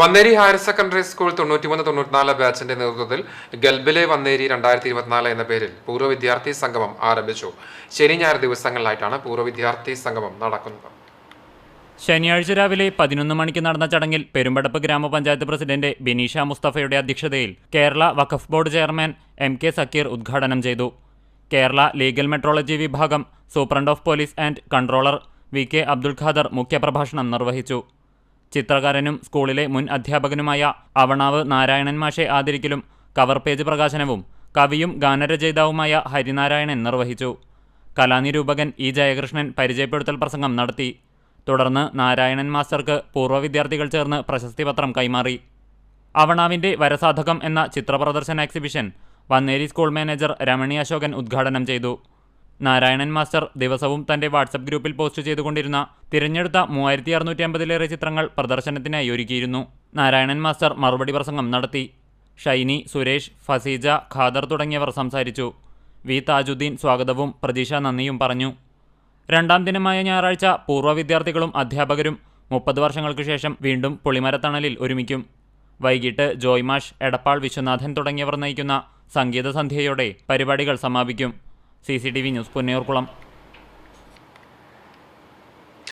Vanneri higher secondary school തൊണ്ണൂറ്റിമൂന്ന് തൊണ്ണൂറ്റിനാല് ബാച്ചിന്റെ നേതൃത്വത്തിൽ ഗൽബിലെ വന്നേരി രണ്ടായിരത്തി ഇരുപത്തിനാല് എന്ന പേരിൽ പൂർവ വിദ്യാർത്ഥി സംഗമം ആരംഭിച്ചു. ശനി ഞായർ ദിവസങ്ങളിലായിട്ടാണ് പൂർവ വിദ്യാർത്ഥി സംഗമം നടക്കുന്നത്. ശനിയാഴ്ച രാവിലെ പതിനൊന്ന് മണിക്ക് നടന്ന ചടങ്ങിൽ പെരുമ്പടപ്പ് ഗ്രാമപഞ്ചായത്ത് പ്രസിഡന്റ് ബിനീഷ മുസ്തഫയുടെ അധ്യക്ഷതയിൽ Kerala Waqf board chairman M K Zakir ഉദ്ഘാടനം ചെയ്തു. കേരള ലീഗൽ മെട്രോളജി വിഭാഗം superintendent of police and controller V K Abdul Khader മുഖ്യപ്രഭാഷണം നിർവഹിച്ചു. ചിത്രകാരനും സ്കൂളിലെ മുൻ അധ്യാപകനുമായ അവണാവ് നാരായണൻ മാഷെ ആദരിക്കലും കവർ പേജ് പ്രകാശനവും കവിയും ഗാനരചയിതാവുമായ ഹരിനാരായണൻ നിർവഹിച്ചു. കലാനിരൂപകൻ ഇ ജയകൃഷ്ണൻ പരിചയപ്പെടുത്തൽ പ്രസംഗം നടത്തി. തുടർന്ന് നാരായണൻ മാസ്റ്റർക്ക് പൂർവ വിദ്യാർത്ഥികൾ ചേർന്ന് പ്രശസ്തിപത്രം കൈമാറി. അവണാവിന്റെ വരസാധകം എന്ന ചിത്രപ്രദർശന exhibition Vanneri school manager Ramani Ashokan ഉദ്ഘാടനം ചെയ്തു. നാരായണൻ മാസ്റ്റർ ദിവസവും തന്റെ വാട്സപ്പ് ഗ്രൂപ്പിൽ പോസ്റ്റ് ചെയ്തുകൊണ്ടിരുന്ന തിരഞ്ഞെടുത്ത മൂവായിരത്തി അറുന്നൂറ്റി അമ്പതിലേറെ ചിത്രങ്ങൾ പ്രദർശനത്തിനായി ഒരുക്കിയിരുന്നു. നാരായണൻ മാസ്റ്റർ മറുപടി പ്രസംഗം നടത്തി. ഷൈനി സുരേഷ് ഫസീജ ഖാദർ തുടങ്ങിയവർ സംസാരിച്ചു. വി. താജുദ്ദീൻ സ്വാഗതവും പ്രതീക്ഷ നന്ദിയും പറഞ്ഞു. രണ്ടാം ദിനമായ ഞായറാഴ്ച പൂർവ വിദ്യാർത്ഥികളും അധ്യാപകരും മുപ്പത് വർഷങ്ങൾക്ക് ശേഷം വീണ്ടും പുളിമരത്തണലിൽ ഒരുമിക്കും. വൈകിട്ട് ജോയ്മാഷ് എടപ്പാൾ വിശ്വനാഥൻ തുടങ്ങിയവർ നയിക്കുന്ന സംഗീത സന്ധ്യയോടെ പരിപാടികൾ സമാപിക്കും. C C T V news Punnayurkulam